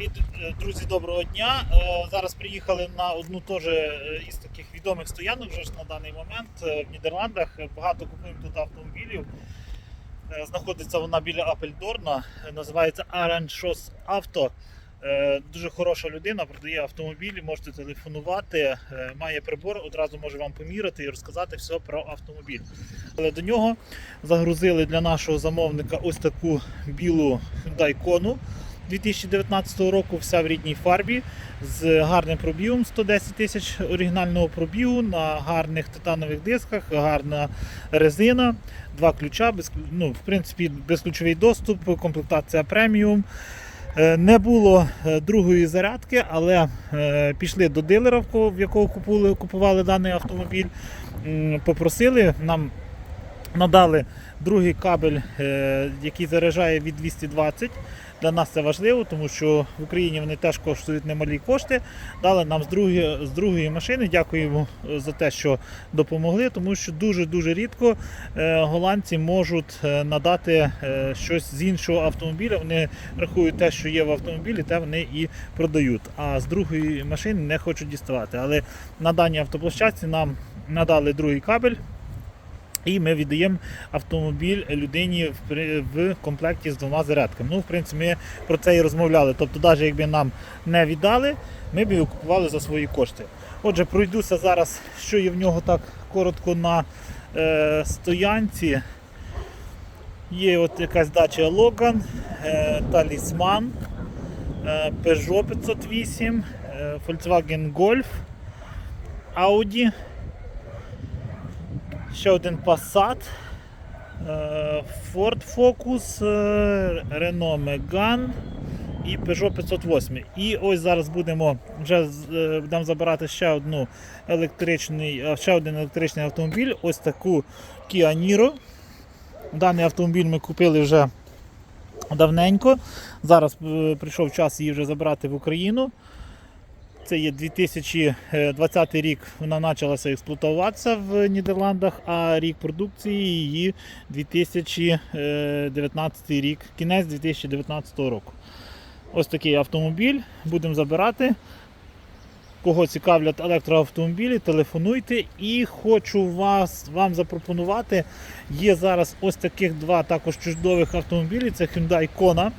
Привіт, е, друзі, доброго дня. Е, Зараз приїхали на одну теж е, із таких відомих стоянок вже ж на даний момент в Нідерландах. Багато купуємо тут автомобілів. Знаходиться вона біля Апельдорна, називається Auto. Е, Дуже хороша людина, продає автомобілі, можете телефонувати, має прибор, одразу може вам поміряти і розказати все про автомобіль. Але до нього загрузили для нашого замовника ось таку білу Hyundai Kona 2019 року, вся в рідній фарбі з гарним пробігом 110 тисяч оригінального пробігу на гарних титанових дисках, гарна резина, два ключа, без, ну, в принципі, безключовий доступ, комплектація преміум. Е, Не було е, другої зарядки, але е, пішли до дилера, в якого купували, купували даний автомобіль. Попросили, нам надали другий кабель, е, який заряджає від 220. Для нас це важливо, тому що в Україні вони теж коштують немалі кошти. Дали нам з другої, з другої машини. Дякуємо е, за те, що допомогли, тому що дуже-дуже рідко е, голландці можуть надати щось з іншого автомобіля. Вони рахують те, що є в автомобілі, те вони і продають. А з другої машини не хочуть діставати. Але на даній автоплощадці нам надали другий кабель. І ми віддаємо автомобіль людині в, комплекті з двома зарядками. Ну, в принципі, ми про це і розмовляли. Тобто, навіть якби нам не віддали, ми б його купували за свої кошти. Отже, пройдуся зараз, що є в нього так коротко на е, стоянці. Є от якась дача Логан, е, Талісман, е, Peugeot 508, е, Volkswagen Golf, Audi ще один Passat, е, Ford Focus, е, Renault Megane і Peugeot 508. І ось зараз будемо вже е, будемо забирати ще одну електричний, ще один електричний автомобіль. Ось таку Kia Niro. Даний автомобіль ми купили вже давненько. Зараз прийшов час її вже забрати в Україну. Це є 2020 рік, вона почалася експлуатуватися в Нідерландах, а рік продукції її 2019 рік, кінець 2019 року. Ось такий автомобіль. Будемо забирати. Кого цікавлять електроавтомобілі, телефонуйте. І хочу вас, вам запропонувати. Є зараз ось таких два також чудових автомобілі. Це Hyundai Kona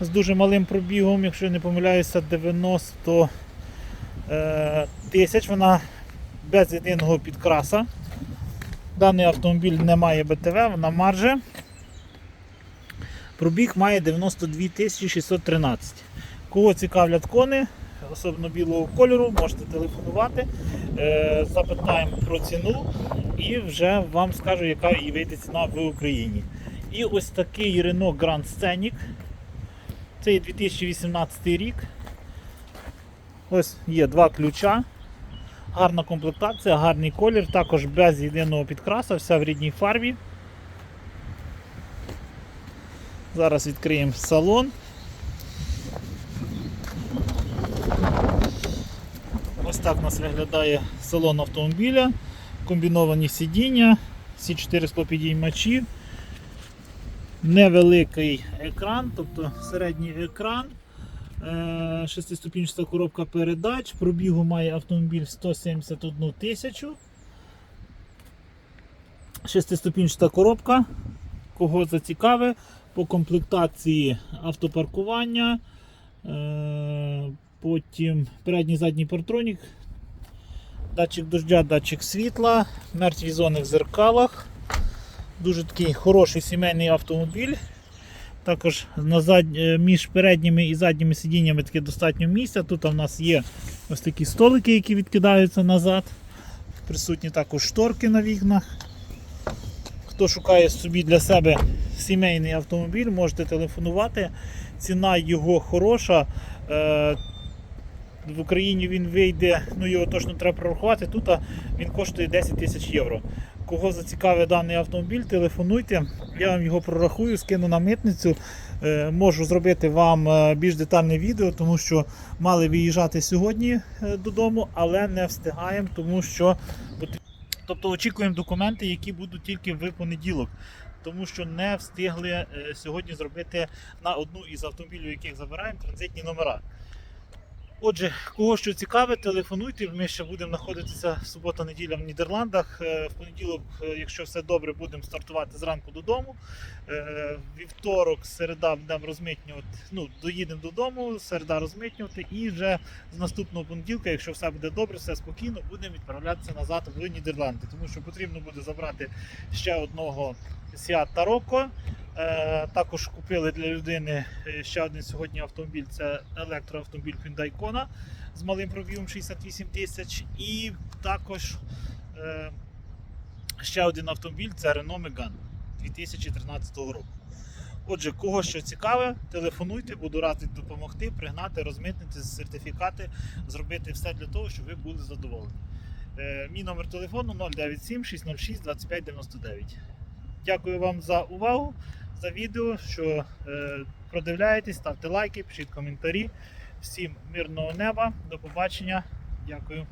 з дуже малим пробігом, якщо я не помиляюся, 90 е, тисяч. Вона без єдиного підкраса. Даний автомобіль не має БТВ, вона марже. Пробіг має 92 613. Кого цікавлять кони, особливо білого кольору, можете телефонувати, е, запитаємо про ціну і вже вам скажу, яка і вийде ціна в Україні. І ось такий Renault Grand Scenic. Це 2018 рік. Ось є два ключа. Гарна комплектація, гарний колір, також без єдиного підкраса, вся в рідній фарбі. Зараз відкриємо салон. Ось так у нас виглядає салон автомобіля. Комбіновані сидіння, всі 4 склопідіймачі, невеликий екран, тобто середній екран. Е, Шестиступінчата коробка передач. Пробігу має автомобіль 171 тисячу. Шестиступінчата коробка. Кого зацікаве, по комплектації автопаркування. Е, Потім передній задній партронік, датчик дождя, датчик світла, мертві зони в зеркалах. Дуже такий хороший сімейний автомобіль. Також на зад... е, між передніми і задніми сидіннями таке достатньо місця. Тут у нас є ось такі столики, які відкидаються назад. Присутні також шторки на вікнах. Хто шукає собі для себе сімейний автомобіль, можете телефонувати. Ціна його хороша. Е, В Україні він вийде, ну його точно треба прорахувати. Тут він коштує 10 тисяч євро. Кого зацікавить даний автомобіль, телефонуйте. Я вам його прорахую, скину на митницю. Е, Можу зробити вам е, більш детальне відео, тому що мали виїжджати сьогодні е, додому, але не встигаємо, тому що Тобто очікуємо документи, які будуть тільки в понеділок. тому що не встигли сьогодні зробити на одну із автомобілів, яких забираємо, транзитні номера. Отже, кого що цікаве, телефонуйте. Ми ще будемо знаходитися субота-неділя в Нідерландах. Е, В понеділок, е, якщо все добре, будемо стартувати зранку додому. Е, Вівторок, середа будемо розмитнювати. Ну, доїдемо додому, середа розмитнювати, і вже з наступного понеділка, якщо все буде добре, все спокійно, будемо відправлятися назад в Нідерланди, тому що потрібно буде забрати ще одного Seat Tarocco. Е, Також купили для людини е, ще один сьогодні автомобіль. Це електроавтомобіль Hyundai Kona з малим пробігом 68 тисяч. І також е, ще один автомобіль це Renault Megane 2013 року. Отже, кого що цікаве, телефонуйте, буду радий допомогти, пригнати, розмитнити сертифікати, зробити все для того, щоб ви були задоволені. Мій номер телефону 097 606 2599. Дякую вам за увагу, за відео, що е, продивляєтесь, ставте лайки, пишіть коментарі. Всім мирного неба, до побачення. Дякую.